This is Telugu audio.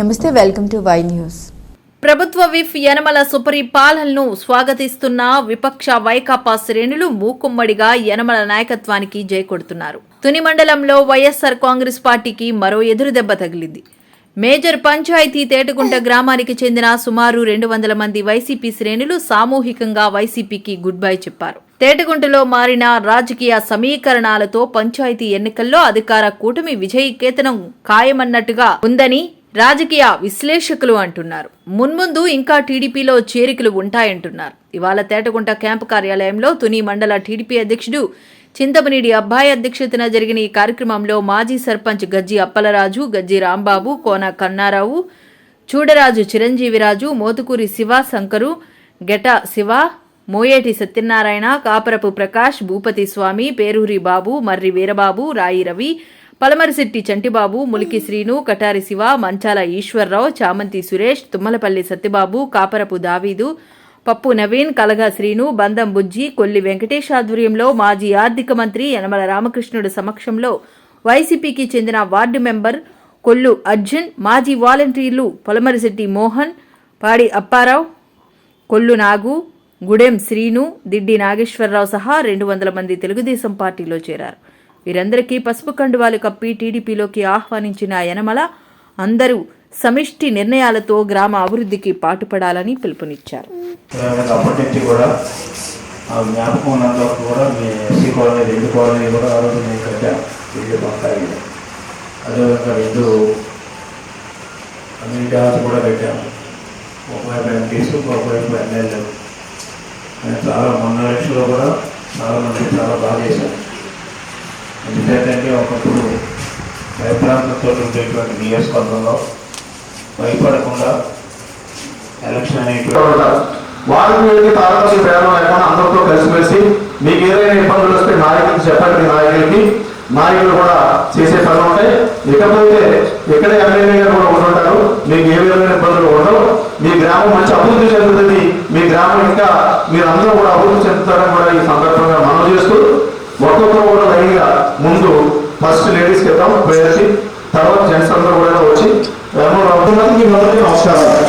నమస్తే వెల్కమ్ టు వై న్యూస్. ప్రభుత్వ విఫ్ యనమల సుపరి పాలనను స్వాగతిస్తున్న విపక్ష వైకాపా శ్రేణులు మూకుమ్మడిగా యనమల నాయకత్వానికి జయకొడుతున్నారు తుని మండలంలో వైఎస్సార్ కాంగ్రెస్ పార్టీకి మరో ఎదురుదెబ్బ తగిలింది. మేజర్ పంచాయతీ తేటగుంట గ్రామానికి చెందిన సుమారు రెండు వందల మంది వైసీపీ శ్రేణులు సామూహికంగా వైసీపీకి గుడ్ బై చెప్పారు. తేటగుంటలో మారిన రాజకీయ సమీకరణాలతో పంచాయతీ ఎన్నికల్లో అధికార కూటమి విజయకేతనం ఖాయమన్నట్టుగా ఉందని రాజకీయ విశ్లేషకులు అంటున్నారు. మున్ముందు ఇంకా టీడీపీలో చేరికలు ఉంటాయంటున్నారు. ఇవాళ తేటగుంట క్యాంపు కార్యాలయంలో తుని మండల టీడీపీ అధ్యక్షుడు చింతమనేడి అబ్బాయి అధ్యక్షతన జరిగిన ఈ కార్యక్రమంలో మాజీ సర్పంచ్ గజ్జి అప్పలరాజు గజ్జి రాంబాబు కోన కన్నారావు చూడరాజు చిరంజీవిరాజు మోతుకూరి శివ శంకరు గెట శివ మోయేటి సత్యనారాయణ కాపరపు ప్రకాష్ భూపతి స్వామి పేరూరి బాబు మర్రి వీరబాబు రాయి రవి పలమరిశెట్టి చంటిబాబు ములికి శ్రీను కటారి శివ మంచాల ఈశ్వర్రావు చామంతి సురేష్ తుమ్మలపల్లి సత్యబాబు కాపరపు దావీదు పప్పు నవీన్ కలగా శ్రీను బందం బుజ్జి కొల్లి వెంకటేష్ ఆధ్వర్యంలో మాజీ ఆర్థిక మంత్రి యనమల రామకృష్ణుడు సమక్షంలో వైసీపీకి చెందిన వార్డు మెంబర్ కొల్లు అర్జున్ మాజీ వాలంటీర్లు పొలమరిశెట్టి మోహన్ పాడి అప్పారావు కొల్లు నాగు గుడెం శ్రీను దిడ్డి నాగేశ్వరరావు సహా రెండు వందల మంది తెలుగుదేశం పార్టీలో చేరారు. వీరందరికీ పసుపు కండువాలు కప్పి టీడీపీలోకి ఆహ్వానించిన యనమల అందరూ సమిష్టి నిర్ణయాలతో గ్రామ అభివృద్ధికి పాటుపడాలని పిలుపునిచ్చారు. అప్పటి నుంచి కూడా ఆ జ్ఞాపకం కూడా మీ ఎస్సీ కాలనీ రెండు కాలనీ కూడా ఆ రోజు నేను ఇల్లు అదేవిధంగా రెండు కమ్యూనిటీ కూడా కట్టాము ఒకవైపు ఎంపీస్ ఒకవైపు ఎమ్మెల్యేలు చాలా మొన్న ఎలక్షన్లో కూడా చాలా మంది చాలా బాగా చేశాను ఎందుకంటే ఒకప్పుడు భయప్రాంతంతో ఉండేటువంటి నియోజకవర్గంలో భయపడకుండా ఎలక్షన్ అనేటువంటి వారికి వీళ్ళకి తారతమ్య భేదం లేకుండా అందరితో కలిసిమెలిసి మీకు ఏదైనా ఇబ్బందులు వస్తే నాయకులకు చెప్పండి నాయకులకి. నాయకులు కూడా చేసే పనులు ఉంటాయి. ఇకపోతే ఇక్కడ ఎమ్మెల్యే గారు కూడా ఉంటుంటారు మీకు ఏ విధమైన ఇబ్బందులు ఉండవు. మీ గ్రామం మంచి అభివృద్ధి చెందుతుంది. మీ గ్రామం ఇంకా మీరు అందరూ కూడా అభివృద్ధి చెందుతారని కూడా ఈ సందర్భంగా మనం చేస్తూ ఒక్కొక్కరు కూడా లైన్గా ముందు ఫస్ట్ లేడీస్కి వెళ్తాం ప్రేయర్కి తర్వాత జెంట్స్ అందరూ కూడా వచ్చి నమస్కారం.